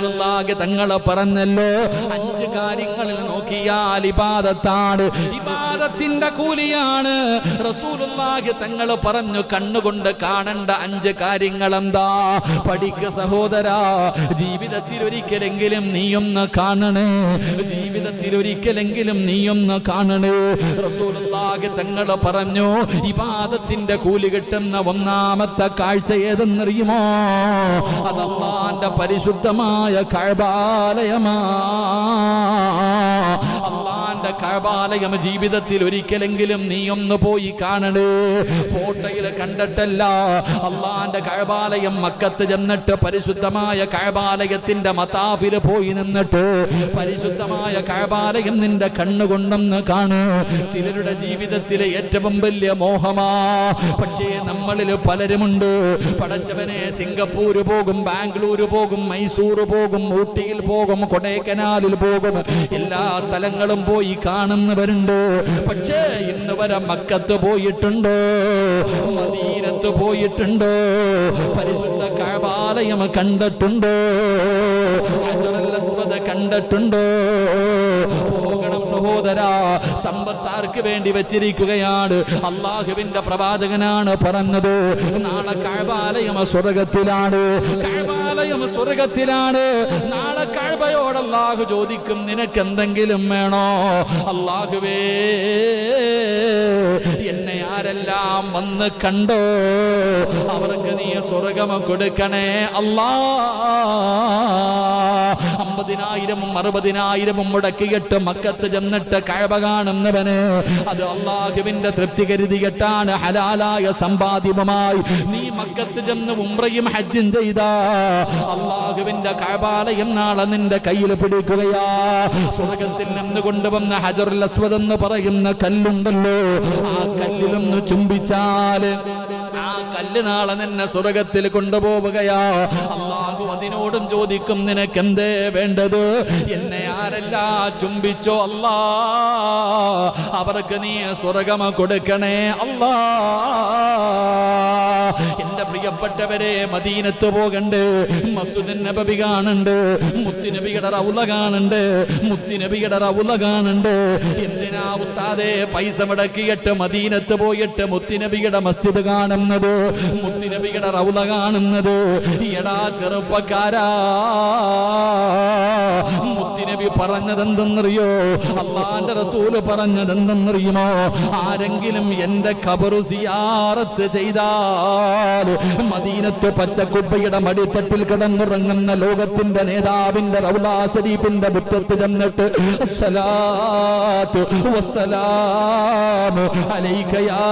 رسول الله റസൂലുള്ളാഹി തങ്ങളെ പറഞ്ഞല്ലോ. അഞ്ച് കാര്യങ്ങളിൽ നോക്കിയാൽ ഇബാദത്താണ്. ഇബാദത്തിന്റെ കൂലിയാണ്. റസൂലുള്ളാഹി തങ്ങൾ പറഞ്ഞു കണ്ണുകൊണ്ട് കാണണ്ട അഞ്ച് കാര്യങ്ങൾ എന്താ പഠിക്ക സഹോദരാ ജീവിതത്തിൽ ഒരിക്കലെങ്കിലും നീയൊന്ന് കാണണേ. ജീവിതത്തിൽ ഒരിക്കലെങ്കിലും നീയൊന്ന് കാണണേ. റസൂലുള്ളാഹി തങ്ങൾ പറഞ്ഞു ഇബാദത്തിന്റെ കൂലി കിട്ടുന്ന ഒന്നാമത്തെ കാഴ്ച ഏതെന്നറിയുമോ? അതമ്മാന്റെ പരിശുദ്ധമായ അള്ളാന്റെ കഴബാലയം ജീവിതത്തിൽ ഒരിക്കലെങ്കിലും നീ ഒന്ന് പോയി കാണണേ. ഫോട്ടോയിൽ കണ്ടിട്ടല്ല. അള്ളാന്റെ കഴബാലയം മക്കത്ത് ചെന്നിട്ട് പരിശുദ്ധമായ കഴബാലയത്തിന്റെ മതാഫിൽ പോയി നിന്നിട്ട് പരിശുദ്ധമായ കഴബാലയം നിന്റെ കണ്ണുകൊണ്ടെന്ന് കാണൂ. ചിലരുടെ ജീവിതത്തിലെ ഏറ്റവും വലിയ മോഹമാ. പക്ഷേ നമ്മളിൽ പലരുമുണ്ട്. പടച്ചവനെ സിംഗപ്പൂര് പോകും ബാംഗ്ലൂര് പോകും മൈസൂർ പോകും ഊട്ടിയിൽ പോകും കൊടൈക്കനാലിൽ പോകും. എല്ലാ സ്ഥലങ്ങളും പോയി കാണുന്നവരുണ്ട്. പക്ഷേ ഇന്ന് വരെ മക്കത്ത് പോയിട്ടുണ്ട്. മദീനത്ത് പോയിട്ടുണ്ട്. പരിശുദ്ധ കഴബാലയം കണ്ടിട്ടുണ്ടോ. കണ്ടിട്ടുണ്ടോ? പോകണം സഹോദര സമ്പത്താർക്ക് വേണ്ടി വെച്ചിരിക്കുകയാണ്. അള്ളാഹുവിന്റെ പ്രവാചകനാണ് പറഞ്ഞത്. നാളെ കഴബാലയം സ്വർഗത്തിലാണ്. കഴബാലയം സ്വർഗത്തിലാണ്. നാളെ കഴബയോട് അള്ളാഹു ചോദിക്കും നിനക്ക് എന്തെങ്കിലും വേണോ? അള്ളാഹുവേ എന്നെ ആരെല്ലാം വന്ന് കണ്ടോ? അവർക്ക് നീ സ്വർഗം കൊടുക്കണേ അല്ലാ. അമ്പതിനായിരവും അറുപതിനായിരവും മുടക്കിയിട്ട് മക്കത്ത് ചെന്നിട്ട് കഴവ കാണുന്നവന്. അത് അള്ളാഹുവിന്റെ തൃപ്തി കരുതിയിട്ടാണ് ഹലാലായ സമ്പാദ്യവുമായി നീ മക്കത്ത് ചെന്ന് ഉംറയും ഹജ്ജും ചെയ്ത. അള്ളാഹുവിന്റെ കഴബാലയം നാളെ നിന്റെ കയ്യിൽ പിടിക്കുകയാ. സ്വർഗത്തിൽ നിന്ന് കൊണ്ടുവന്ന ഹജറുൽ അസ്വദ് എന്ന് പറയുന്ന കല്ലുണ്ടല്ലോ. ആ കല്ലിലൊന്ന് ചുംബിച്ചാൽ ആ കല്ല് നാളെ നിന്നെ സ്വർഗത്തിൽ കൊണ്ടുപോവുകയാ. അള്ളാഹു അതിനോടും ചോദിക്കും നിനക്ക് എന്തേ വേണ്ടത്? എന്നെ ആരെല്ലാ ചുംബിച്ചോ അല്ലാ? അവർക്ക് നീ സ്വർഗമ കൊടുക്കണേ അല്ലാ. പ്രിയപ്പെട്ടവരെ മദീനത്ത് പോകണ്ട്. മസുദിൻ നബി കാണണ്ട്. മുത്തുനബിയുടെ റൗല കാണണ്ട്. മുത്തുനബിയുടെ റൗല കാണണ്ട്. എന്തിനാ ഉസ്താദേ പൈസ മുടക്കിയിട്ട് മദീനത്ത് പോയിട്ട് മുത്തുനബിയുടെ മസ്ജിദ് കാണുന്നത്? മുത്തുനബിയുടെ റൗല കാണുന്നത്. എടാ ചെറുപ്പക്കാരാ. മുത്തുനബി പറഞ്ഞതെന്തെന്നറിയോ? അള്ളാന്റെ റസൂൽ പറഞ്ഞതെന്തെന്നറിയുമോ? ആരെങ്കിലും എന്റെ കബറു സിയാറത്ത് ചെയ്താൽ മദീനത്ത് പച്ചക്കുപ്പയുടെ മടിത്തട്ടിൽ കിടന്നുറങ്ങുന്ന ലോകത്തിന്റെ നേതാവിന്റെ റൗലാ ഷരീഫിന്റെ മുറ്റത്ത് ചെന്നിട്ട് അസ്സലാത്തു വസ്സലാമു അലൈക യാ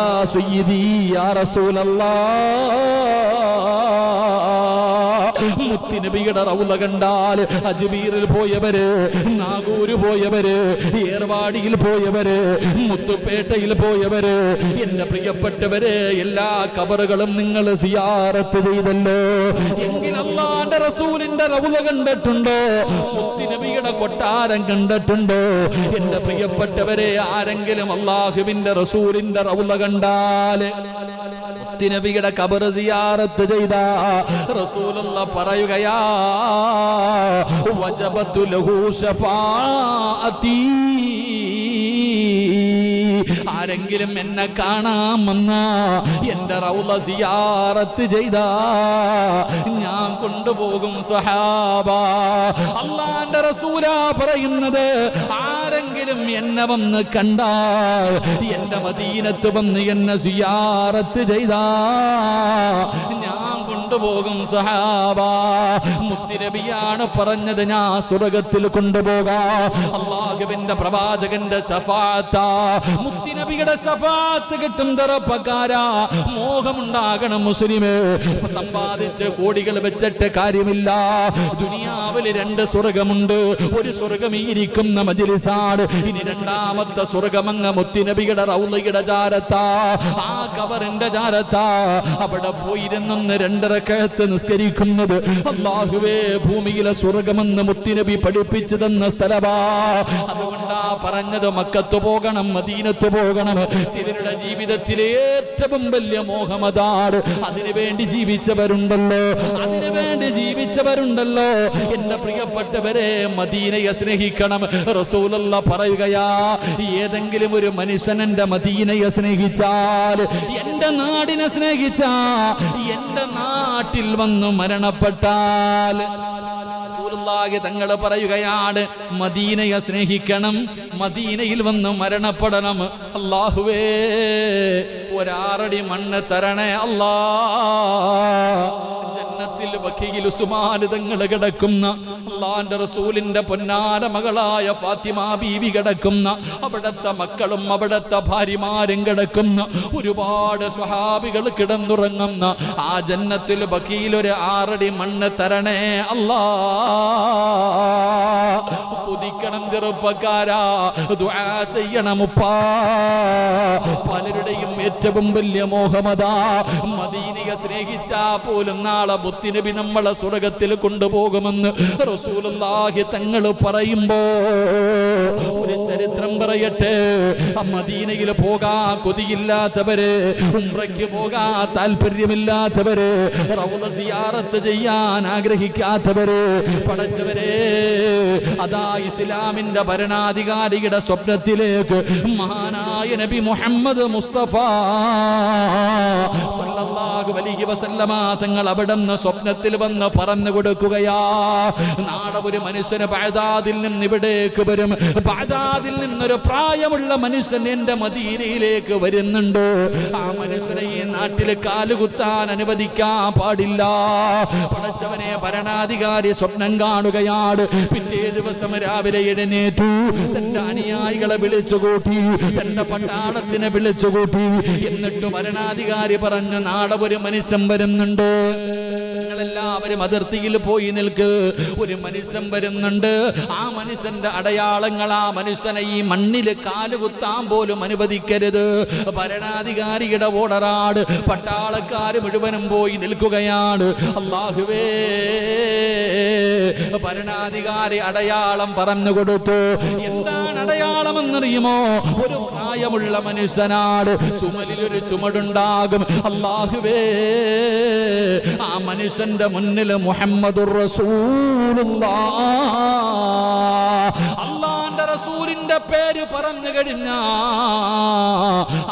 മുത്തിനബിയുടെ റൗല കണ്ടാൽ അജ്മീറിൽ പോയവര് നാഗൂര് പോയവര് ഏർവാടിയിൽ പോയവര് മുത്തുപേട്ടയിൽ പോയവര് എന്റെ പ്രിയപ്പെട്ടവര് എല്ലാ കബറുകളും നിങ്ങൾ സിയാറത്ത് ചെയ്തല്ലോ. എങ്കിൽ അള്ളാന്റെ റസൂലിന്റെ റൗല കണ്ടിട്ടുണ്ടോ? മുത്തിനബിയുടെ കൊട്ടാരം കണ്ടിട്ടുണ്ടോ? എന്റെ പ്രിയപ്പെട്ടവരെ ആരെങ്കിലും അള്ളാഹുവിന്റെ റസൂലിന്റെ റൗല കണ്ടാൽ നബിയുടെ കബർ സിയാറത്ത് ചെയ്ത റസൂലുള്ള പറയുകയാ വജബത്തു ആരെങ്കിലും എന്നെ കാണാമെന്ന എന്റെ റൗല സിയാറത്ത് ചെയ്ത. ഞാൻ കൊണ്ടുപോകും സഹാബ അള്ളാന്റെ റസൂല പറയുന്നത് ആരെങ്കിലും എന്നെ വന്ന് കണ്ടാൽ എന്റെ മദീനത്ത് വന്ന് എന്നെ സിയാറത്ത് ചെയ്ത. ഞാൻ കൊണ്ടുപോകും സഹാബ മുത്തിരബിയാണ് പറഞ്ഞത് ഞാൻ സ്വർഗത്തിൽ കൊണ്ടുപോകാം. അള്ളാഹുവിന്റെ പ്രവാചകന്റെ ശഫാത്ത. മുത്തിനബിയുടെ ശഫാത്ത് കിട്ടും തെറപ്പക്കാരാ മോഹമുണ്ടാകണം മുസ്ലിമേ. സമ്പാദിച്ച് കോടികൾ വെച്ചിട്ട് കാര്യമില്ല. ദുനിയാവിൽ രണ്ട് സ്വർഗമുണ്ട്. ഒരു സ്വർഗം ഈ ഇരിക്കുന്ന ഇനി രണ്ടാമത്തെ സ്വർഗമങ്ങ മുത്തിനബിയുടെ റൗലയുടെ ചാരത്താ ആ കവറിന്റെ ചാരത്താ അവിടെ പോയിരുന്നെന്ന് രണ്ടര കഴത്ത് നിസ്കരിക്കുന്നത് അള്ളാഹുവേ ഭൂമിയിലെ സ്വർഗമെന്ന് മുത്തിനബി പഠിപ്പിച്ചു തന്ന സ്ഥലമാ അതുകൊണ്ടാ പറഞ്ഞത് മക്കത്ത് പോകണം മദീനത്ത് പോകണം ചിലരുടെ ജീവിതത്തിലെ ഏറ്റവും വലിയ മോഹമതാണ് അതിനു വേണ്ടി ജീവിച്ചവരുണ്ടല്ലോ. അതിനു വേണ്ടി ജീവിച്ചവരുണ്ടല്ലോ. എന്റെ പ്രിയപ്പെട്ടവരെ മദീനയെ സ്നേഹിക്കണം. റസൂലല്ല പറയുകയാ ഏതെങ്കിലും ഒരു മനുഷ്യൻ എന്റെ മദീനയെ സ്നേഹിച്ചാൽ എന്റെ നാടിനെ സ്നേഹിച്ചാ എന്റെ നാട്ടിൽ വന്നു മരണപ്പെട്ടാൽ റസൂലുള്ളാഹി തങ്ങൾ പറയുകയാണ് മദീനയെ സ്നേഹിക്കണം മദീനയിൽ വന്ന് മരണപ്പെടണം. അള്ളാഹുവേ ഒരാറടി മണ്ണ് തരണേ അല്ലാ. ജന്നത്തിൽ ബക്കിയിൽ ഉസ്മാനിതങ്ങൾ കിടക്കുന്ന അള്ളാന്റെ റസൂലിന്റെ പൊന്നാര മകളായ ഫാത്തിമ ബീവി കിടക്കുന്ന അവിടത്തെ മക്കളും അവിടത്തെ ഭാര്യമാരും കിടക്കുന്ന ഒരുപാട് സ്വഹാബികൾ കിടന്നുറങ്ങുന്ന ആ ജന്നത്തിൽ ബക്കിയിൽ ഒരു ആറടി മണ്ണ് തരണേ അല്ലാ. കുതിക്കണം ചെറുപ്പക്കാരാ ചെയ്യണം ഉപ്പാ. പലരുടെയും ഏറ്റവും വലിയ മോഹമതാ മദീനയെ സ്നേഹിച്ചാ പോലും നാളെ മുത്തിനബി നമ്മളെ സ്വർഗത്തിൽ കൊണ്ടുപോകുമെന്ന് റസൂലുള്ളാഹി തങ്ങൾ പറയുമ്പോ ഒരു ചരിത്രം പറയട്ടെ. മദീനയിൽ പോകാ കൊതിയില്ലാത്തവര് ഉംറയ്ക്ക് പോകാ താല്പര്യമില്ലാത്തവര് റൗള സിയാറത്ത് ചെയ്യാൻ ആഗ്രഹിക്കാത്തവര് പടച്ചവരെ അതാ ഇസ്ലാമിന്റെ ഭരണാധികാരിയുടെ സ്വപ്നത്തിലേക്ക് മഹാനായ നബി മുഹമ്മദ് മുസ്തഫ സല്ലല്ലാഹു അലൈഹി വസല്ലമ തങ്ങൾ അവിടുന്ന് സ്വപ്നത്തിൽ വന്ന് പറഞ്ഞു കൊടുക്കുകയാ. നാളെ ഒരു മനുഷ്യന് ബാദാദിൽ നിന്ന് ഇവിടേക്ക് വരും. ബാദാദിൽ നിന്നൊരു പ്രായമുള്ള മനുഷ്യൻ എന്റെ മദീനയിലേക്ക് വരുന്നുണ്ട്. ആ മനുഷ്യനെ ഈ നാട്ടിൽ കാലുകുത്താൻ അനുവദിക്കാൻ പാടില്ല. പടച്ചവനെ ഭരണാധികാരി സ്വപ്നം കാണുകയാണ്. പിറ്റേ ദിവസം രാവിലെ എഴുന്നേറ്റു. തന്റെ അനുയായികളെ വിളിച്ചുകൂട്ടി തന്റെ പട്ടാളത്തിനെ വിളിച്ചുകൂട്ടി. എന്നിട്ട് ഭരണാധികാരി പറഞ്ഞു നാളെ ഒരു മനുഷ്യൻ വരുന്നുണ്ട്. നിങ്ങളെല്ലാവരും അതിർത്തിയിൽ പോയി നിൽക്ക്. ഒരു മനുഷ്യൻ വരുന്നുണ്ട്. ആ മനുഷ്യന്റെ അടയാളങ്ങൾ ആ മനുഷ്യനെ ഈ മണ്ണിൽ കാലുകുത്താൻ പോലും അനുവദിക്കരുത്. ഭരണാധികാരിയുടെ ഓടറാട് പട്ടാളക്കാർ മുഴുവനും പോയി നിൽക്കുകയാണ്. അള്ളാഹുവേ ഭരണാധികാരി അടയാളം പറഞ്ഞു കൊടുത്തു. എന്താണ് അടയാളം എന്നറിയുമോ ഒരു പ്രായമുള്ള മനുഷ്യനാട് ചുമലിൽ ഒരു ചുമടുണ്ടാകും. അള്ളാഹുവേ ആ മനുഷ്യന്റെ മുന്നിൽ മുഹമ്മദുർ അള്ളാന്റെ റസൂലിന്റെ പേര് പറഞ്ഞു കഴിഞ്ഞ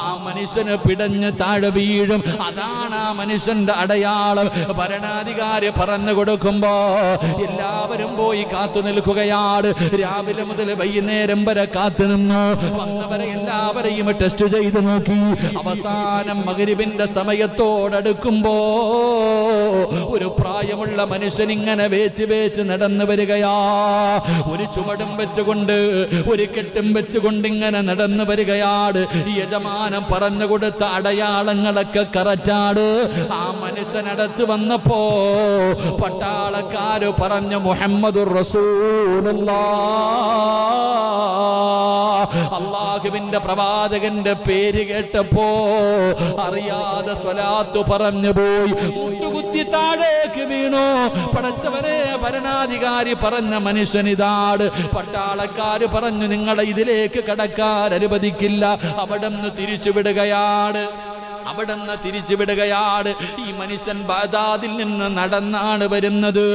ആ മനുഷ്യന് പിടഞ്ഞ് താഴെ വീഴും. അതാണ് ആ മനുഷ്യന്റെ അടയാളം. ഭരണാധികാരി പറഞ്ഞു കൊടുക്കുമ്പോ എല്ലാവരും പോയി കാത്തു നിൽക്കുകയാണ്. രാവിലെ മുതൽ വൈകുന്നേരം വരെ കാത്തു നിന്നു. വന്നവരെ എല്ലാവരെയും ടെസ്റ്റ് ചെയ്ത് നോക്കി. അവസാനം മകരിവിന്റെ സമയത്തോടടുക്കുമ്പോ ഒരു പ്രായമുള്ള മനുഷ്യൻ ഇങ്ങനെ വേച്ച് വേച്ച് നടന്നു വരികയാ. ഒരു ചുമടും വെച്ചുകൊണ്ട് ഒരു കെട്ടും വെച്ചുകൊണ്ട് ഇങ്ങനെ നടന്നു വരികയാട്. യജമാനം പറഞ്ഞു കൊടുത്ത അടയാളങ്ങളൊക്കെ കററ്റാട്. ആ മനുഷ്യനടുത്ത് വന്നപ്പോ പട്ടാളക്കാര് പറഞ്ഞു മുഹമ്മദ് അള്ളാഹുവിന്റെ പ്രവാചകന്റെ പേര് കേട്ടപ്പോ അറിയാതെ സ്വലാത്തു പറഞ്ഞു പോയി. മുട്ടുകുത്തി താഴേക്ക് വീണു. പടച്ചവനെ ഭരണാധികാരി പറഞ്ഞ മനുഷ്യനിതാണ് പട്ടാളക്കാര് പറഞ്ഞു നിങ്ങളെ ഇതിലേക്ക് കടക്കാൻ അനുവദിക്കില്ല. അവിടെ നിന്ന് തിരിച്ചു വിടുകയാണ്. അവിടുന്ന് തിരിച്ചുവിടുകയാണ്. ഈ മനുഷ്യൻ ബാദാദിൽ നിന്ന് നടന്നാണ് വരുന്നത്.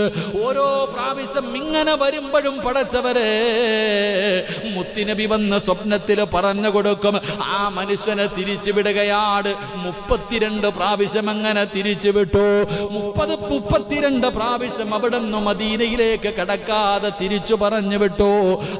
ഓരോ പ്രാവശ്യം ഇങ്ങനെ വരുമ്പോഴും പടച്ചവരെ മുത്തിനബി വന്ന സ്വപ്നത്തിൽ പറഞ്ഞു കൊടുക്കും ആ മനുഷ്യനെ തിരിച്ചുവിടുകയാണ്. മുപ്പത്തിരണ്ട് പ്രാവശ്യം അങ്ങനെ തിരിച്ചുവിട്ടു. മുപ്പത് മുപ്പത്തിരണ്ട് പ്രാവശ്യം അവിടുന്ന് മദീനയിലേക്ക് കടക്കാതെ തിരിച്ചു പറഞ്ഞു വിട്ടു.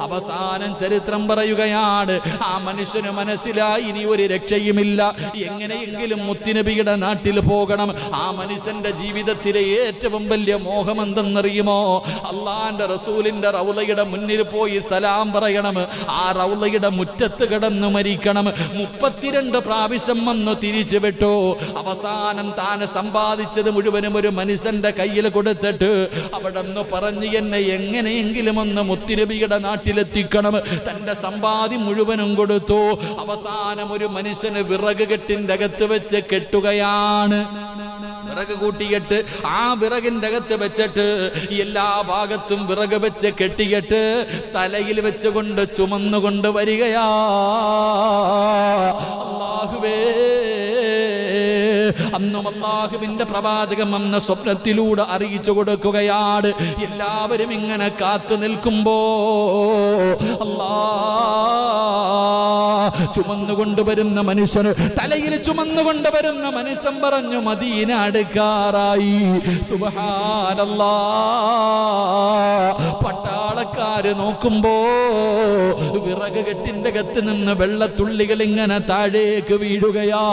അവസാനം ചരിത്രം പറയുകയാണ് ആ മനുഷ്യന് മനസ്സിലായി ഇനി ഒരു രക്ഷയുമില്ല. എങ്ങനെയെങ്കിലും മുത്തിനബിയുടെ നാട്ടിൽ പോകണം. ആ മനുഷ്യന്റെ ജീവിതത്തിലെ ഏറ്റവും വലിയ മോഹം എന്തെന്നറിയുമോ അള്ളാന്റെ റസൂലിന്റെ റൗലയുടെ മുന്നിൽ പോയി സലാം പറയണം. ആ റൗലയുടെ മുറ്റത്ത് കിടന്ന് മരിക്കണം. മുപ്പത്തിരണ്ട് പ്രാവശ്യം വന്ന് തിരിച്ചു വിട്ടു. അവസാനം താൻ സമ്പാദിച്ചത് മുഴുവനും ഒരു മനുഷ്യന്റെ കയ്യിൽ കൊടുത്തിട്ട് അവിടെ നിന്ന് പറഞ്ഞു എന്നെ എങ്ങനെയെങ്കിലും ഒന്ന് മുത്തിരബിയുടെ നാട്ടിലെത്തിക്കണം. തന്റെ സമ്പാദ്യം മുഴുവനും കൊടുത്തു. അവസാനം ഒരു മനുഷ്യന് വിറക് കെട്ടിന്റെ അകത്ത് വെച്ച് കെട്ടുകയാണ്. വിറക് കൂട്ടിയിട്ട് ആ വിറകിന്റെ അകത്ത് വെച്ചിട്ട് എല്ലാ ഭാഗത്തും വിറക് വെച്ച് കെട്ടിയിട്ട് തലയിൽ വെച്ചുകൊണ്ട് ചുമന്നുകൊണ്ട് വരികയാ. അന്നും അള്ളാഹുവിന്റെ പ്രവാചകം അന്ന് സ്വപ്നത്തിലൂടെ അറിയിച്ചു കൊടുക്കുകയാണ്. എല്ലാവരും ഇങ്ങനെ കാത്തു നിൽക്കുമ്പോ അല്ലാ ചുമന്നുകൊണ്ടുവരുന്ന മനുഷ്യന് തലയിൽ ചുമന്നുകൊണ്ടുവരുന്ന മനുഷ്യൻ പറഞ്ഞു മദീന അടുക്കാറായി. പട്ടാളക്കാര് നോക്കുമ്പോ വിറക് കെട്ടിന്റെ കത്ത് നിന്ന് വെള്ളത്തുള്ളികൾ ഇങ്ങനെ താഴേക്ക് വീഴുകയാ.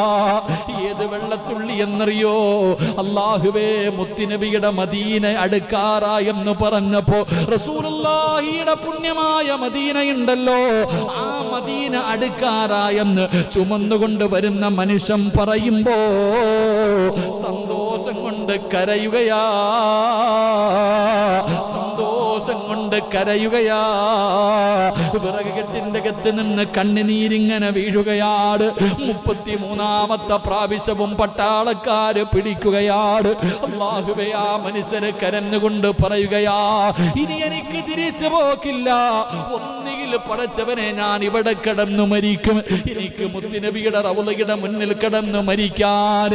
ഏത് വെള്ളത്തുള്ളി എന്നറിയോ അള്ളാഹുവേ മുത്തിനബിയുടെ മദീന അടുക്കാറ എന്ന് പറഞ്ഞപ്പോ റസൂലുള്ളാഹിയുടെ പുണ്യമായ മദീനയുണ്ടല്ലോ. ആ മദീന അടുക്കാറ എന്ന് ചുമന്നുകൊണ്ട് വരുന്ന മനുഷ്യൻ പറയുമ്പോ സന്തോഷം കൊണ്ട് കരയുകയാ. സന്തോഷം കൊണ്ട് കരയുകയാ. വിറക് കെട്ടിന്റെ അകത്ത് നിന്ന് കണ്ണുനീരിങ്ങനെ വീഴുകയാണ് മുപ്പത്തി മൂന്നാമത്തെ പ്രാവശ്യവും പട്ടാളക്കാര് പിടിക്കുകയാണ് അള്ളാഹുവേ ആ മനുഷ്യന് കരഞ്ഞുകൊണ്ട് പറയുകയാ ഇനി എനിക്ക് തിരിച്ചു പോക്കില്ല. ഒന്നുകിൽ പടച്ചവനെ ഞാൻ ഇവിടെ കിടന്നു മരിക്കും. എനിക്ക് മുത്തുനബിയുടെ റൗലയുടെ മുന്നിൽ കിടന്നു മരിക്കാൻ.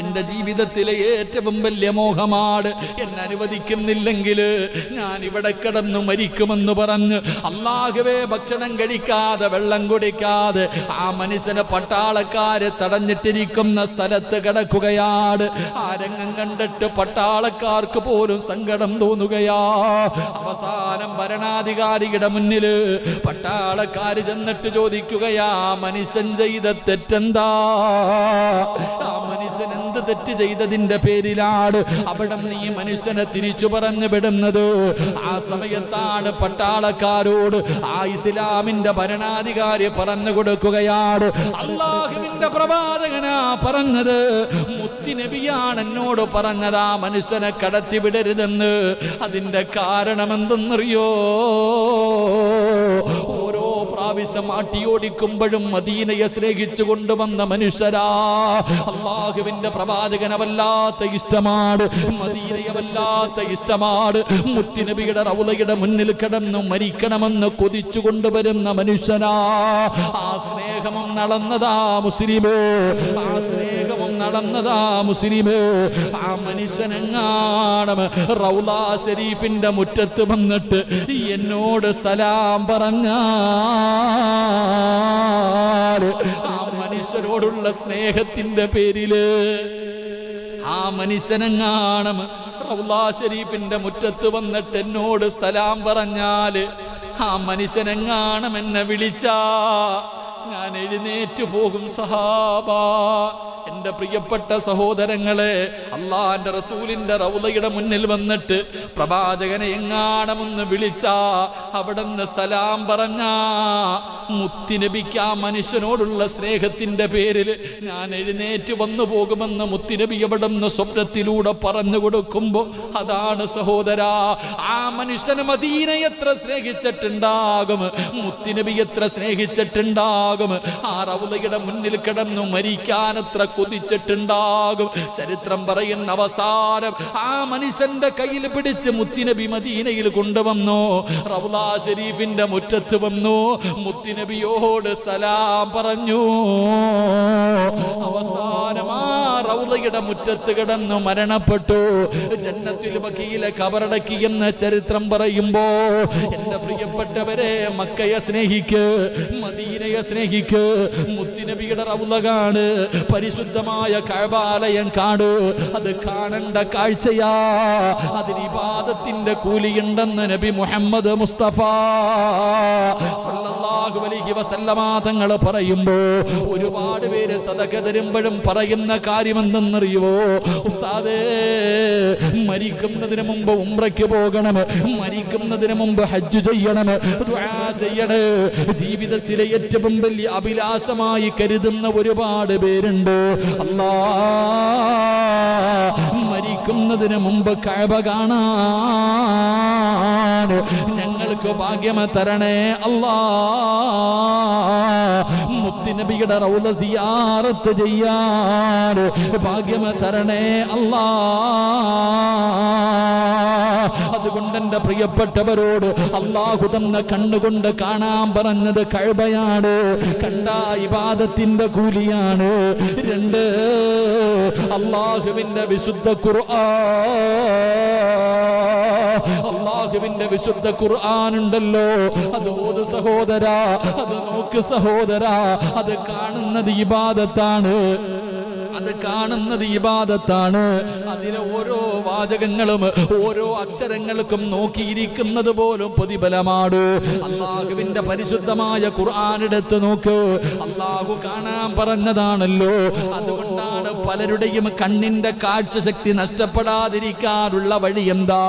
എന്റെ ജീവിതത്തിലെ ഏറ്റവും വലിയ മോഹമാണ്. എന്നെ അനുവദിക്കുന്നില്ലെങ്കിൽ ഞാൻ ഇവിടെ കിടന്നു മരിക്കുമെന്ന് പറഞ്ഞ് അള്ളാഹുവേ ഭക്ഷണം കഴിക്കാതെ വെള്ളം കുടിക്കാതെ ആ മനുഷ്യനെ പട്ടാളക്കാര് തടഞ്ഞിട്ടിരിക്കുന്ന സ്ഥലത്ത് കിടക്കുകയാണ്. ആ രംഗം കണ്ടിട്ട് പട്ടാളക്കാർക്ക് പോലും സങ്കടം തോന്നുകയാ. അവസാനം ഭരണാധികാരിയുടെ മുന്നിൽ പട്ടാളക്കാര് ചെന്നിട്ട് ചോദിക്കുകയാ മനുഷ്യൻ ചെയ്ത തെറ്റെന്താ? തെറ്റ് ചെയ്തതിന്റെ പേരിലാണ് അവിടെ നീ മനുഷ്യനെ തിരിച്ചു പറഞ്ഞു വിടുന്നത്. ആ സമയത്താണ് പട്ടാളക്കാരോട് ആ ഇസ്ലാമിന്റെ ഭരണാധികാരി പറഞ്ഞു കൊടുക്കുകയാണ്. അള്ളാഹുവിന്റെ പ്രവാചകനാ പറഞ്ഞത് മുത്തിനബിയാണ് എന്നോട് പറഞ്ഞത് ആ മനുഷ്യനെ കടത്തി വിടരുതെന്ന്. അതിന്റെ കാരണം എന്തെന്നറിയോ ഓരോ പ്രാവശ്യം ആട്ടിയോടിക്കുമ്പോഴും മദീനയെ സ്നേഹിച്ചു കൊണ്ടുവന്ന മനുഷ്യരാ. അള്ളാഹുവിന്റെ പ്രവാചകനെ വല്ലാത്ത ഇഷ്ടമാണ് മദീനയെ വല്ലാത്ത ഇഷ്ടമാണ്. മുത്തിനബിയുടെ റൗളയുടെ മുന്നിൽ കിടന്ന് മരിക്കണമെന്ന് കൊതിച്ചു കൊണ്ടുവരുന്ന മനുഷ്യനാ. ആ സ്നേഹവും നടന്നതാ മുസ്ലിമേ. ആ സ്നേഹവും നടന്നതാ മുസ്ലിമേ. ആ മനുഷ്യനെങ്ങാണം റൗലാ ഷരീഫിന്റെ മുറ്റത്ത് വന്നിട്ട് എന്നോട് സലാം പറഞ്ഞ ആ മനുഷ്യനോടുള്ള സ്നേഹത്തിന്റെ പേരിൽ ആ മനുഷ്യനെങ്ങാണം റൗലാ ഷരീഫിന്റെ മുറ്റത്ത് വന്നിട്ട് എന്നോട് സലാം പറഞ്ഞാൽ ആ മനുഷ്യനെങ്ങാണം എന്നെ വിളിച്ചാ ഞാൻ എഴുന്നേറ്റ് പോകും സഹാബ. എന്റെ പ്രിയപ്പെട്ട സഹോദരങ്ങളെ അള്ളാന്റെ റസൂലിന്റെ റൗലയുടെ മുന്നിൽ വന്നിട്ട് പ്രവാചകനെ എങ്ങാണമെന്ന് വിളിച്ചാ അവിടുന്ന് സലാം പറഞ്ഞ മുത്തിനബിക്ക് ആ മനുഷ്യനോടുള്ള സ്നേഹത്തിന്റെ പേരിൽ ഞാൻ എഴുന്നേറ്റ് വന്നു പോകുമെന്ന് മുത്തിനബി അവിടുന്ന് സ്വപ്നത്തിലൂടെ പറഞ്ഞു കൊടുക്കുമ്പോൾ അതാണ് സഹോദര ആ മനുഷ്യന് മദീനെ എത്ര സ്നേഹിച്ചിട്ടുണ്ടാകും മുത്തിനബി എത്ര സ്നേഹിച്ചിട്ടുണ്ടാകും. ആ റൗലയുടെ മുന്നിൽ കിടന്നു മരിക്കാൻ അത്ര കൊതിച്ചിട്ടുണ്ടാകും. ചരിത്രം പറയുന്ന അവസാനം ആ മനുഷ്യന്റെ കയ്യിൽ പിടിച്ച് മുത്തിനബി മദീനയിൽ കൊണ്ടുവന്നു. റൗലാ ഷരീഫിന്റെ മുറ്റത്ത് വന്നു. മുത്തിനബിയോട് സലാം പറഞ്ഞു. അവസാനം ആ റൗലയുടെ മുറ്റത്ത് കിടന്നു മരണപ്പെട്ടു. ജന്നത്തിൽ വക്കീലെ കബറടക്കി എന്ന ചരിത്രം പറയുമ്പോ എന്റെ പ്രിയപ്പെട്ടവരെ മക്കയെ സ്നേഹിക്ക് മദീനയെ സ്നേഹിക്ക്. മുത്തിനബിയുടെ റൗലകാണ് പരിശുദ്ധമായ കഴബാലയം കാണ്. അത് കാണണ്ട കാഴ്ചയാ. അതിന് ഇബാദത്തിന്റെ കൂലിയുണ്ടെന്ന് നബി മുഹമ്മദ് മുസ്തഫ. സല്ലല്ലാഹു അലൈഹി വസല്ലമ തങ്ങൾ പറയുമ്പോ ഒരുപാട് പേര് സദക തരുമ്പോഴും പറയുന്ന കാര്യം എന്തെന്നറിയുവോ ഉസ്താദേ മരിക്കുന്നതിന് മുമ്പ് ഉംറയ്ക്ക് പോകണം മരിക്കുന്നതിന് മുമ്പ് ഹജ്ജ് ചെയ്യണം ചെയ്യണേ. ജീവിതത്തിലെ ഏറ്റവും വലിയ അഭിലാഷമായി കരുതുന്ന ഒരുപാട് പേരുണ്ട്. അല്ലാ മരിക്കുന്നതിന് മുമ്പ് കഴവ കാണാൻ ഞങ്ങൾക്ക് ഭാഗ്യം തരണേ. അല്ലാ മുത്തിനബിയുടെ റൗല സിയാറത്ത് ചെയ്യാൻ ഭാഗ്യം തരണേ. അല്ലാ അതുകൊണ്ട് എന്റെ പ്രിയപ്പെട്ടവരോട് അള്ളാഹു തന്ന കണ്ണുകൊണ്ട് കാണാൻ പറഞ്ഞത് കഴുബയാണ്. കണ്ട ഇബാദത്തിന്റെ കൂലിയാണ്. രണ്ട് അള്ളാഹുവിന്റെ വിശുദ്ധ ഖുർആ അള്ളാഹുവിന്റെ വിശുദ്ധ ഖുർആൻ ഉണ്ടല്ലോ അത് ഓത് സഹോദര അത് നോക്ക് സഹോദര അത് കാണുന്നത് ഇബാദത്താണ്. അത് കാണുന്നത് ഇബാദത്താണ്. അതിലെ ഓരോ വാചകങ്ങളും ഓരോ അക്ഷരങ്ങൾക്കും നോക്കിയിരിക്കുന്നത് പോലും പ്രതിഫലമാണ്. അള്ളാഹുവിന്റെ പരിശുദ്ധമായ ഖുർആൻ നോക്ക്. അള്ളാഹു കാണാൻ പറഞ്ഞതാണല്ലോ. അതുകൊണ്ടാണ് പലരുടെയും കണ്ണിന്റെ കാഴ്ചശക്തി നഷ്ടപ്പെടാതിരിക്കാനുള്ള വഴി എന്താ?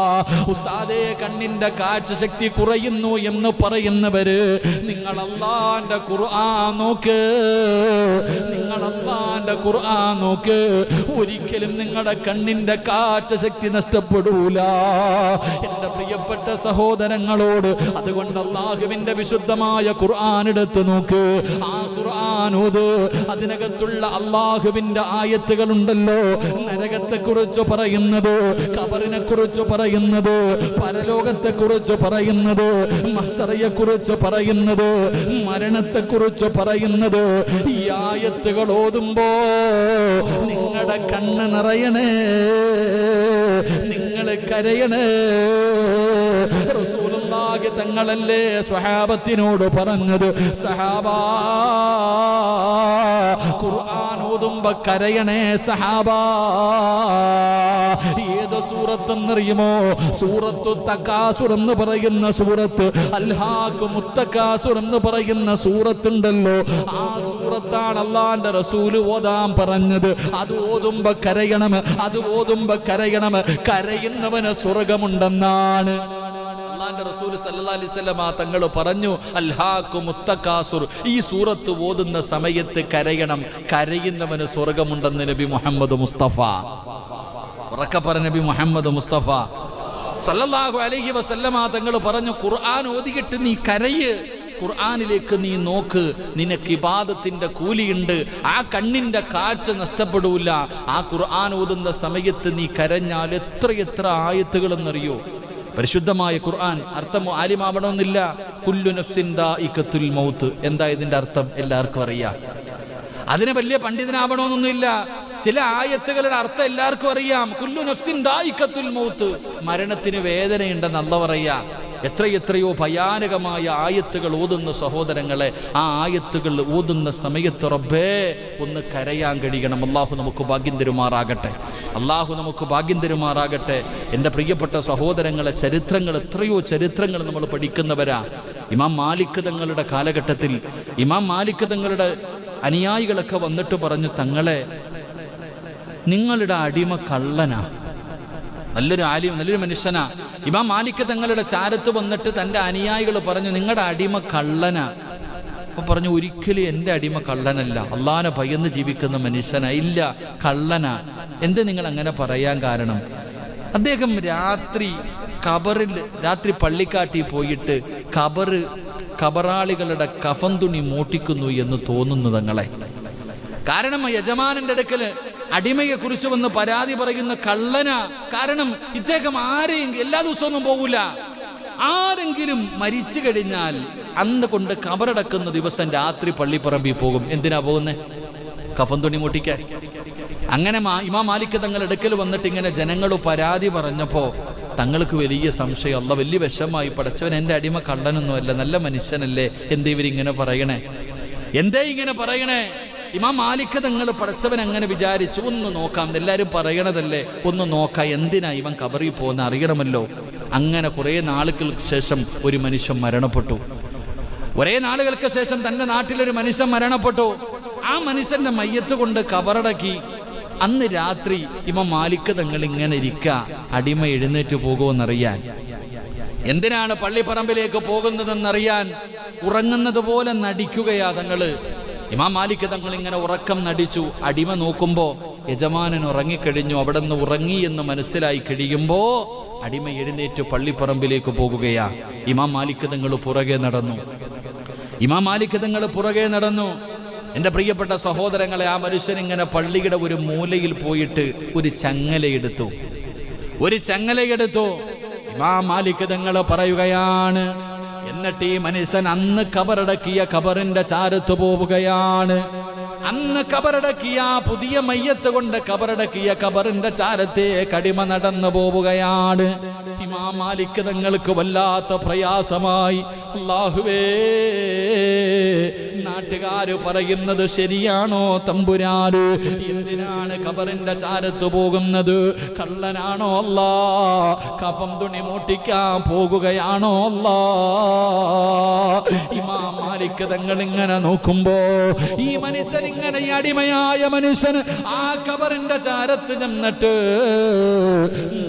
ഉസ്താദേ കണ്ണിന്റെ കാഴ്ചശക്തി കുറയുന്നു എന്ന് പറയുന്നവര് നിങ്ങൾ അള്ളാന്റെ ഖുർആൻ നോക്ക്. നിങ്ങൾ അള്ളാന്റെ ഖുർആൻ നോക്ക്. ഒരിക്കലും നിങ്ങളുടെ കണ്ണിന്റെ കാഴ്ചശക്തി നഷ്ടപ്പെടൂല. എന്റെ പ്രിയപ്പെട്ട സഹോദരങ്ങളോട് അതുകൊണ്ട് അള്ളാഹുവിന്റെ വിശുദ്ധമായ ഖുർആൻ എടുത്ത് നോക്ക്. ആ ഖുർആാനോത് അതിനകത്തുള്ള അള്ളാഹുവിന്റെ ആയത്തുകളുണ്ടല്ലോ. നരകത്തെ കുറിച്ച് പറയുന്നത് കബറിനെ കുറിച്ച് പറയുന്നത് പരലോകത്തെ കുറിച്ച് പറയുന്നത് മസറയെ കുറിച്ച് പറയുന്നത് മരണത്തെ കുറിച്ച് പറയുന്നത് ഈ ആയത്തുകൾ ഓതുമ്പോ നിങ്ങളുടെ കണ്ണ് നിറയണേ നിങ്ങൾ കരയണേ. റസൂലുള്ളാഹി തങ്ങളല്ലേ സ്വഹാബത്തിനോട് പറഞ്ഞത്? സഹാബാ ഖുർആൻ ഓതുമ്പോ കരയണേ സഹാബാ. ഏത് സൂറത്തെന്നറിയുമോ? സൂറത്തു തക്കാസുർ എന്ന് പറയുന്ന സൂറത്ത് അൽഹാഖ് മുത്തക്കാസുർ എന്ന് പറയുന്ന സൂറത്തുണ്ടല്ലോ. ആ സൂറത്താണ് അള്ളാന്റെ റസൂൽ ഓതാൻ പറഞ്ഞത്. അത് ഓതുമ്പോ കരയണം അത് ഓതുമ്പോ കരയണം. കരയുന്നവന് സ്വർഗമുണ്ടെന്നാണ്. അള്ളാന്റെ റസൂൽ സല്ലല്ലാഹു അലൈഹി വസല്ലമ തങ്ങൾ പറഞ്ഞു അൽഹാഖു മുത്തക്കാസുർ ഈ സൂറത്ത് ഓതുന്ന സമയത്ത് കരയണം. കരയുന്നവന് സ്വർഗമുണ്ടെന്ന് നബി മുഹമ്മദ് മുസ്തഫ. ഉറക്കപ്പറ നബി മുഹമ്മദ് മുസ്തഫ. സല്ലല്ലാഹു അലൈഹി വസല്ലമ തങ്ങൾ പറഞ്ഞു ഖുർആൻ ഓതിയിട്ട് നീ കരയ്. ഖുർആനിലേക്ക് നീ നോക്ക്. നിനക്ക് ഇബാദത്തിന്റെ കൂലിയുണ്ട്. ആ കണ്ണിന്റെ കാഴ്ച നഷ്ടപ്പെടൂല. ആ ഖുർആൻ ഓതുന്ന സമയത്ത് നീ കരഞ്ഞാൽ എത്ര എത്ര ആയത്തുകളെന്നറിയോ? പരിശുദ്ധമായ ഖുർആൻ അർത്ഥം ആലിമാവണമെന്നില്ല. കുല്ലു മൗത്ത്. എന്താ ഇതിന്റെ അർത്ഥം? എല്ലാവർക്കും അറിയാം. അതിനെ വലിയ പണ്ഡിതനാവണമെന്നൊന്നുമില്ല. ചില ആയത്തുകളുടെ അർത്ഥം എല്ലാവർക്കും അറിയാം. കുല്ലു നഫ്സിൻ മൗത്ത്. മരണത്തിന് വേദനയുണ്ടെന്ന് അല്ല പറയാ എത്രയെത്രയോ ഭയാനകമായ ആയത്തുകൾ ഓതുന്ന സഹോദരങ്ങളെ ആ ആയത്തുകൾ ഓതുന്ന സമയത്ത് റബ്ബേ ഒന്ന് കരയാൻ കഴിയണം. അള്ളാഹു നമുക്ക് ഭാഗ്യം തരുമാറാകട്ടെ. അള്ളാഹു നമുക്ക് ഭാഗ്യം തരുമാറാകട്ടെ. എന്റെ പ്രിയപ്പെട്ട സഹോദരങ്ങളെ ചരിത്രങ്ങൾ എത്രയോ ചരിത്രങ്ങൾ നമ്മൾ പഠിക്കുന്നവരാ. ഇമാം മാലിക് തങ്ങളുടെ കാലഘട്ടത്തിൽ ഇമാം മാലിക് തങ്ങളുടെ അനുയായികളൊക്കെ വന്നിട്ട് പറഞ്ഞു തങ്ങളെ നിങ്ങളുടെ അടിമ കള്ളനാ. നല്ലൊരു ആലിം നല്ലൊരു മനുഷ്യനാ. ഇമാം മാലിക് തങ്ങളുടെ ചാരത്ത് വന്നിട്ട് തന്റെ അനുയായികൾ പറഞ്ഞു നിങ്ങളുടെ അടിമ കള്ളനാ. അപ്പൊ പറഞ്ഞു ഒരിക്കലും എന്റെ അടിമ കള്ളനല്ല. അള്ളാനെ ഭയന്ന് ജീവിക്കുന്ന മനുഷ്യനാ. ഇല്ല കള്ളനാ. എന്ത് നിങ്ങൾ അങ്ങനെ പറയാൻ കാരണം? അദ്ദേഹം രാത്രി കബറിൽ രാത്രി പള്ളിക്കാട്ടി പോയിട്ട് കബറ് കബറാളികളുടെ കഫൻ തുണി മോട്ടിക്കുന്നു എന്ന് തോന്നുന്നു തങ്ങളെ. കാരണം യജമാനന്റെ അടുക്കൽ അടിമയെ കുറിച്ച് വന്ന് പരാതി പറയുന്ന കള്ളന. കാരണം ഇദ്ദേഹം ആരെയും എല്ലാ ദിവസമൊന്നും പോകൂല ആരെങ്കിലും മരിച്ചു കഴിഞ്ഞാൽ അന്ന് കൊണ്ട് കബറടക്കുന്ന ദിവസം രാത്രി പള്ളിപ്പറമ്പിൽ പോകും. എന്തിനാ പോകുന്നേ? കഫൻ തുണി മുട്ടിക്കാൻ. അങ്ങനെ ഇമാ മാലിക് തങ്ങൾ എടുക്കൽ വന്നിട്ട് ഇങ്ങനെ ജനങ്ങൾ പരാതി പറഞ്ഞപ്പോ തങ്ങൾക്ക് വലിയ സംശയം. വലിയ വിഷമായി പടച്ചവൻ എന്റെ അടിമ കള്ളനൊന്നുമല്ല നല്ല മനുഷ്യനല്ലേ. എന്തേ ഇവരിങ്ങനെ പറയണേ? എന്തേ ഇങ്ങനെ പറയണേ? ഇമാം മാലിക് തങ്ങൾ പഠിച്ചവൻ അങ്ങനെ വിചാരിച്ചു ഒന്ന് നോക്കാം എല്ലാവരും പറയണതല്ലേ? ഒന്ന് നോക്കാം എന്തിനാ ഇവൻ കബറിൽ പോകുന്ന? അറിയണമല്ലോ. അങ്ങനെ കുറേ നാളുകൾക്ക് ശേഷം ഒരു മനുഷ്യൻ മരണപ്പെട്ടു. ഒരേ നാളുകൾക്ക് ശേഷം തന്റെ നാട്ടിലൊരു മനുഷ്യൻ മരണപ്പെട്ടു. ആ മനുഷ്യന്റെ മയ്യത്ത് കൊണ്ട് കബറടക്കി. അന്ന് രാത്രി ഇമ മാലിക് തങ്ങൾ ഇങ്ങനെ ഇരിക്ക അടിമ എഴുന്നേറ്റ് പോകുമെന്നറിയാൻ എന്തിനാണ് പള്ളിപ്പറമ്പിലേക്ക് പോകുന്നതെന്നറിയാൻ? ഉറങ്ങുന്നത് പോലെ നടിക്കുകയാ തങ്ങൾ. ഇമാം മാലിക് തങ്ങൾ ഇങ്ങനെ ഉറക്കം നടിച്ചു അടിമ നോക്കുമ്പോ യജമാനൻ ഉറങ്ങിക്കഴിഞ്ഞു അവിടെ നിന്ന് ഉറങ്ങി എന്ന് മനസ്സിലായി കഴിയുമ്പോ അടിമ എഴുന്നേറ്റ് പള്ളിപ്പറമ്പിലേക്ക് പോകുകയാ. ഇമാം മാലിക് തങ്ങൾ പുറകെ നടന്നു. ഇമാം മാലിക് തങ്ങൾ പുറകെ നടന്നു. എന്റെ പ്രിയപ്പെട്ട സഹോദരങ്ങളെ ആ മനുഷ്യൻ ഇങ്ങനെ പള്ളിയുടെ ഒരു മൂലയിൽ പോയിട്ട് ഒരു ചങ്ങലയെടുത്തു ഒരു ചങ്ങലയെടുത്തു ഇമാം മാലിക് തങ്ങൾ പറയുകയാണ് എന്നിട്ട് ഈ മനുഷ്യൻ അന്ന് കബറടക്കിയ കബറിന്റെ ചാരത്ത് പോവുകയാണ്. അന്ന് കബറടക്കിയ പുതിയ മയ്യത്ത് കൊണ്ട് കബറടക്കിയ കബറിന്റെ ചാരത്തെ കടിമ നടന്നു പോവുകയാണ്. ഇമാം മാലിക് തങ്ങൾക്ക് വല്ലാത്ത പ്രയാസമായി. അള്ളാഹുവേ നാട്ടുകാര് പറയുന്നത് ശരിയാണോ തമ്പുരാര് എന്തിനാണ് കബറിന്റെ ചാരത്ത് പോകുന്നത്? കള്ളനാണോ അല്ല? കഫം തുണി മൂട്ടിക്കാൻ പോകുകയാണോ അല്ല? ഇമാം മാലിക് തങ്ങൾ ഇങ്ങനെ നോക്കുമ്പോ ഈ മനുഷ്യൻ ഇങ്ങനെ അടിമയായ മനുഷ്യൻ ആ കബറിന്റെ ചാരത്ത് ചെന്നിട്ട്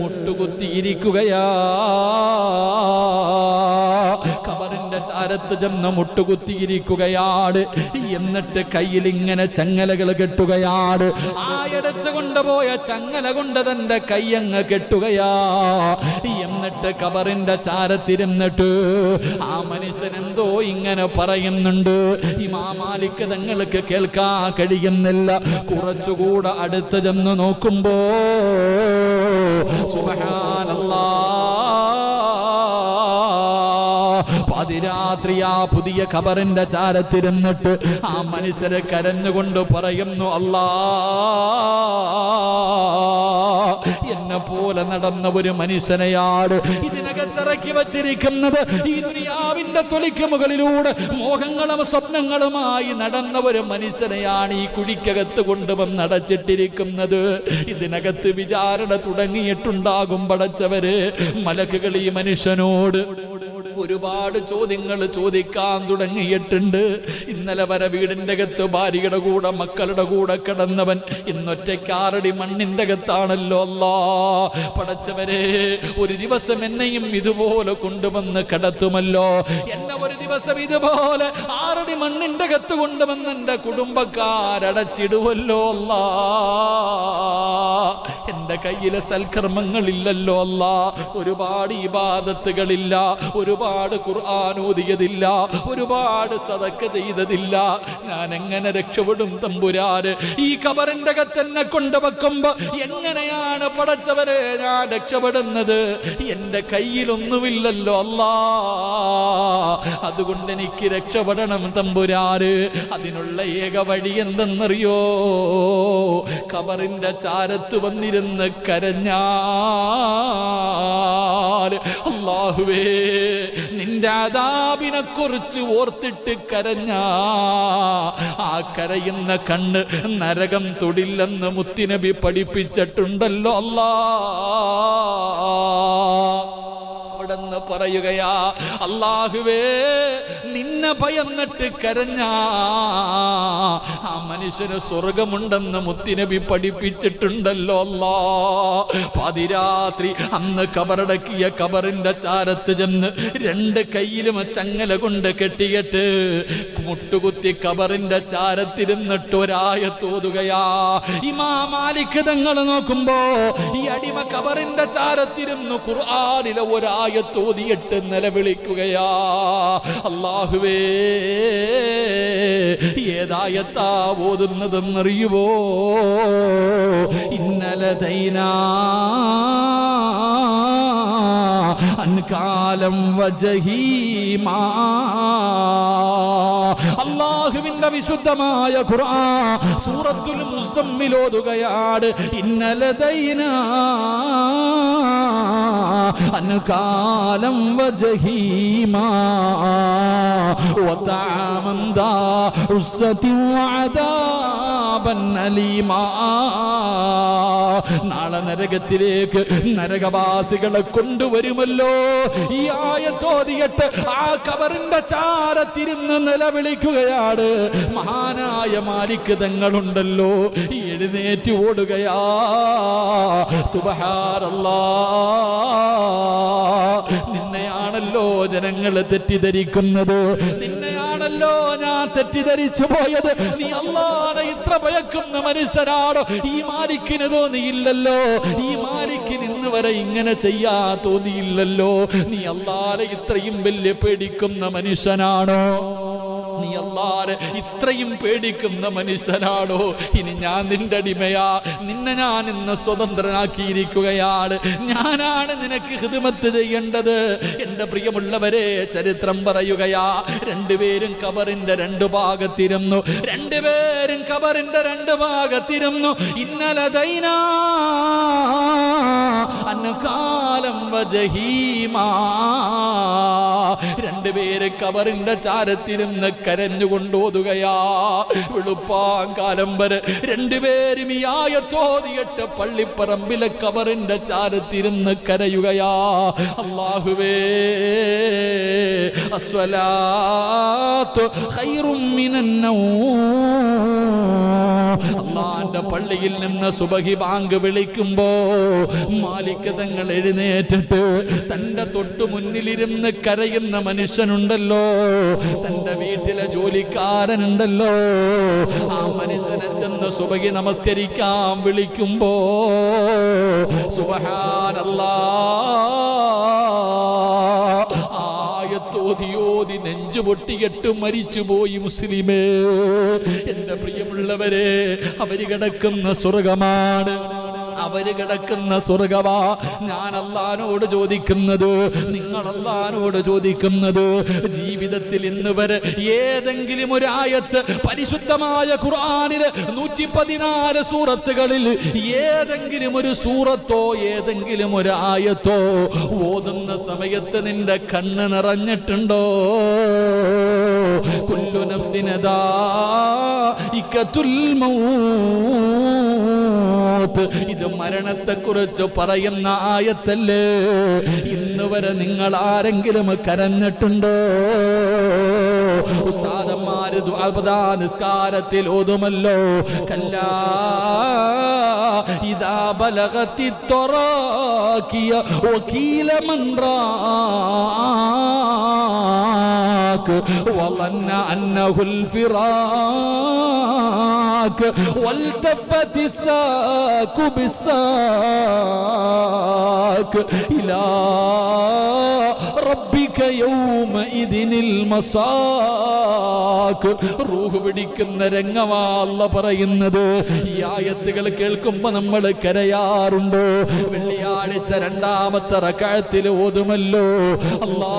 മുട്ടുകുത്തിയിരിക്കുകയാ. ചാരത്ത് ചെന്ന് മുട്ടുകുത്തിയിരിക്കുകയാണ്. എന്നിട്ട് കയ്യിൽ ഇങ്ങനെ ചങ്ങലകൾ കെട്ടുകയാണ്. ആ എടുത്ത് കൊണ്ടുപോയ ചങ്ങല കൊണ്ട് തന്റെ കയ്യങ്ങ് കെട്ടുകയാ. എന്നിട്ട് കബറിന്റെ ചാരത്തിരുന്നിട്ട് ആ മനുഷ്യൻ എന്തോ ഇങ്ങനെ പറയുന്നുണ്ട്. ഈ മാമാലിക്ക് തങ്ങൾക്ക് കേൾക്കാൻ കഴിയുന്നില്ല. കുറച്ചുകൂടെ അടുത്ത് ചെന്ന് നോക്കുമ്പോ സുബഹാനല്ലാ. പാതിരാത്രി ആ പുതിയ ഖബറിന്റെ ചാരത്തിരുന്നിട്ട് ആ മനുഷ്യരെ കരഞ്ഞുകൊണ്ട് പറയുന്നു അല്ലാ എന്നെ പോലെ നടന്ന ഒരു മനുഷ്യനെയാണ് ഇതിനകത്തിറക്കി വച്ചിരിക്കുന്നത്. ഈ ദുനിയാവിന്റെ തൊലിക്ക് മുകളിലൂടെ മോഹങ്ങളും സ്വപ്നങ്ങളുമായി നടന്ന ഒരു മനുഷ്യനെയാണ് ഈ കുഴിക്കകത്ത് കൊണ്ടുവന്ന് അടച്ചിട്ടിരിക്കുന്നത്. ഇതിനകത്ത് വിചാരണ തുടങ്ങിയിട്ടുണ്ടാകും പടച്ചവര്. മലക്കുകൾ ഈ മനുഷ്യനോട് ഒരുപാട് ചോദ്യങ്ങൾ ചോദിക്കാൻ തുടങ്ങിയിട്ടുണ്ട്. ഇന്നലെ വരെ വീടിന്റെ അകത്ത് ഭാര്യയുടെ കൂടെ മക്കളുടെ കൂടെ കിടന്നവൻ ഇന്നൊറ്റയ്ക്കാറടി മണ്ണിന്റെ അകത്താണല്ലോ അല്ലാ. പടച്ചവരെ ഒരു ദിവസം എന്നെയും ഇതുപോലെ കൊണ്ടുവന്ന് കിടത്തുമല്ലോ. എന്നെ ഒരു ദിവസം ഇതുപോലെ ആറടി മണ്ണിന്റെ അകത്ത് കൊണ്ടുവന്ന് എന്റെ കുടുംബക്കാരടച്ചിടുവല്ലോ അല്ലാ. എന്റെ കയ്യിലെ സൽക്കർമ്മങ്ങളില്ലല്ലോ അല്ല. ഒരുപാട് ഇബാദത്തുകളില്ല ഒരുപാട് ഖുർആൻ ഓതിയതില്ല ഒരുപാട് സതക്ക ചെയ്തതില്ല. ഞാൻ എങ്ങനെ രക്ഷപ്പെടും തമ്പുരാന്? ഈ കബറിന്റെ കൊണ്ട് കൊണ്ടുവെക്കുമ്പോ എങ്ങനെയാണ് പടച്ചവരെ ഞാൻ രക്ഷപ്പെടുന്നത്? എന്റെ കയ്യിലൊന്നുമില്ലല്ലോ അല്ല. അതുകൊണ്ട് എനിക്ക് രക്ഷപ്പെടണം തമ്പുരാര് അതിനുള്ള ഏക വഴി എന്തെന്നറിയോ? കബറിന്റെ ചാരത്ത് വന്നിരുന്ന് കരഞ്ഞാൽ അള്ളാഹുവേ നിന്റെ അതാപിനെ കുറിച്ച് ഓർത്തിട്ട് കരഞ്ഞ ആ കരയുന്ന കണ്ണ് നരകം തൊടില്ലെന്ന് മുത്തിനബി പഠിപ്പിച്ചിട്ടുണ്ടല്ലോ അല്ലാ. അവിടെന്ന് പറയുകയാ അള്ളാഹുവേ നിന്നെ ഭയന്നിട്ട് കരഞ്ഞ. ആ മനുഷ്യന് സ്വർഗമുണ്ടെന്ന് മുത്തിനബി പഠിപ്പിച്ചിട്ടുണ്ടല്ലോ അല്ലാ. പതിരാത്രി അന്ന് കബറടക്കിയ കബറിന്റെ ചാരത്ത് ചെന്ന് രണ്ട് കയ്യിലും ചങ്ങല കൊണ്ട് കെട്ടിയിട്ട് മുട്ടുകുത്തി കബറിന്റെ ചാരത്തിരുന്നിട്ട് ഒരായ തോതുകയാ. ഇമാ മാലിക് തങ്ങൾ നോക്കുമ്പോ ഈ അടിമ കബറിന്റെ ചാരത്തിരുന്നു ഖുർആാനിലെ ഒരായ തോതിയിട്ട് നിലവിളിക്കുകയാ. അള്ളാഹുവേ ഏതായത്താ ഓതുന്നതെന്നറിയുവോ? ഇന്നലെ തൈന അൻകാലം വജഹീമാ. അള്ളാഹുവിന്റെ വിശുദ്ധമായ ഖുർആൻ സൂറത്തുൽ മുസമ്മിലോതുകയാട് ഇന്നലെ ദൈന അൻകാലം വജഹീമാ وطعاما ذا عزة وعذابا أليما നാളെ നരകത്തിലേക്ക് നരകവാസികളെ കൊണ്ടുവരുമല്ലോ ഈ ആയത്തോതിയിട്ട് ആ കബറിന്റെ ചാരത്തിരുന്ന് നിലവിളിക്കുകയാണ് മഹാനായ മാലിക് തങ്ങളുണ്ടല്ലോ എഴുന്നേറ്റ് ഓടുകയാ സുബഹാരല്ലാ നിന്നെയാണല്ലോ ജനങ്ങൾ തെറ്റിദ്ധരിക്കുന്നത്. നിന്നെയാണല്ലോ ഞാൻ തെറ്റിദ്ധരിച്ചു പോയത്. നീ അല്ലാതെ ഇത്ര ഭയക്കുന്ന മനുഷ്യരാണോ ഈ മാലിക്കിന് തോന്നിയില്ലല്ലോ. ഈ മാലിക്കിന് ഇന്ന് വരെ ഇങ്ങനെ ചെയ്യാ തോന്നിയില്ലല്ലോ. നീ അല്ലാതെ ഇത്രയും വലിയ പേടിക്കുന്ന മനുഷ്യനാണോ? നീ ഇത്രയും പേടിക്കുന്ന മനുഷ്യനാണോ? ഇനി ഞാൻ നിന്റെ അടിമയാ. നിന്നെ ഞാൻ ഇന്ന് സ്വതന്ത്രനാക്കിയിരിക്കുകയാണ്. ഞാനാണ് നിനക്ക് ഹിതമത്ത് ചെയ്യേണ്ടത്. എന്റെ പ്രിയമുള്ളവരെ ചരിത്രം പറയുകയാ. രണ്ടുപേരും കബറിന്റെ രണ്ട് ഭാഗത്തിരുന്നു. രണ്ടുപേരും കബറിന്റെ രണ്ട് ഭാഗത്തിരുന്നു. ഇന്നലെ ദൈനാ അന്നുകാലം വജഹീമാ. രണ്ടുപേര് കബറിന്റെ ചാരത്തിരുന്ന് കരഞ്ഞുകൊണ്ടോതുകയാ. വെളുപ്പാങ്കാലം വരെ രണ്ടുപേരും ഈ ആയത്തോതിയിട്ട് പള്ളിപ്പറമ്പിലെ കബറിന്റെ ചാരത്തിരുന്ന് കരയുകയാ. അള്ളാഹുവേ അള്ളാന്റെ പള്ളിയിൽ നിന്ന് സുബഹി ബാങ്ക് വിളിക്കുമ്പോ തങ്ങൾ എഴുന്നേറ്റിട്ട് തന്റെ തൊട്ടു മുന്നിലിരുന്ന് കരയുന്ന മനുഷ്യനുണ്ടല്ലോ. തന്റെ വീട്ടിലെ ജോലിക്കാരനുണ്ടല്ലോ. ആ മനുഷ്യനെ ചെന്ന് സുബകി നമസ്കരിക്കാൻ വിളിക്കുമ്പോ സുബഹാനല്ലാ ആയത്തോതിയോതി നെഞ്ചു പൊട്ടിയിട്ട് മരിച്ചുപോയി മുസ്ലിമേ. എന്റെ പ്രിയമുള്ളവരെ അവർ കിടക്കുന്ന സ്വർഗമാണ്. അവർ കിടക്കുന്ന സ്വർഗവാ. ഞാൻ അള്ളഹാനോട് ചോദിക്കുന്നത് നിങ്ങൾ അള്ളഹാനോട് ചോദിക്കുന്നത് ജീവിതത്തിൽ ഇന്ന് വരെ ഏതെങ്കിലും ഒരു ആയത്ത് പരിശുദ്ധമായ ഖുർആാനിൽ നൂറ്റി പതിനാല് സൂറത്തുകളിൽ ഏതെങ്കിലും ഒരു സൂറത്തോ ഏതെങ്കിലും ഒരു ആയത്തോ ഓതുന്ന സമയത്ത് നിന്റെ കണ്ണ് നിറഞ്ഞിട്ടുണ്ടോ? മൗത്ത്. ഇത് മരണത്തെക്കുറിച്ച് പറയുന്ന ആയത്തല്ലേ? ഇന്ന് വരെ നിങ്ങൾ ആരെങ്കിലും കരഞ്ഞിട്ടുണ്ടോ? ഉസ്താദന്മാര് നിസ്കാരത്തിൽ ഓതുമല്ലോ. കല്ല ഇതാ ബലകത്തി തൊറാക്കിയ വക്കീല മന്ത്രാക്ക്. വന്ന അന്നഹുൽ ഫിറാക്ക്. والتفت الساك بس بالساق إلى ربك يومئذ المساك റൂഹ് പിടിക്കുന്ന രംഗമാ അല്ല പറയുന്നത് ഈ ആയത്തുകൾ കേൾക്കുമ്പോ നമ്മൾ കരയാറുണ്ട് വെള്ളിയാഴ്ച രണ്ടാമത്തെ റക്കാഴത്തിൽ ഓതുമല്ലോ അല്ലാ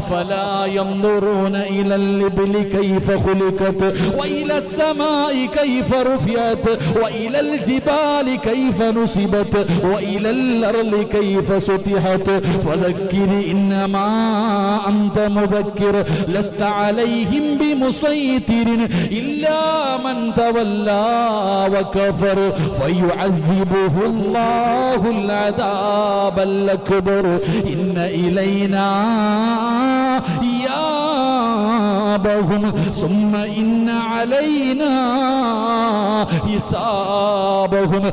أفلا ينظرون إلى الإبل كيف خلقت وإلى السماء كيف رفعت وإلى الجبال كيف نصبت وإلى الأرض كيف سطحت فذكر إنما أنت مذكر لست عليهم بمسيطر إلا من تولى وكفر فيعذبه الله العذاب الأكبر إن إلينا إيابهم ثم إن علينا حسابهم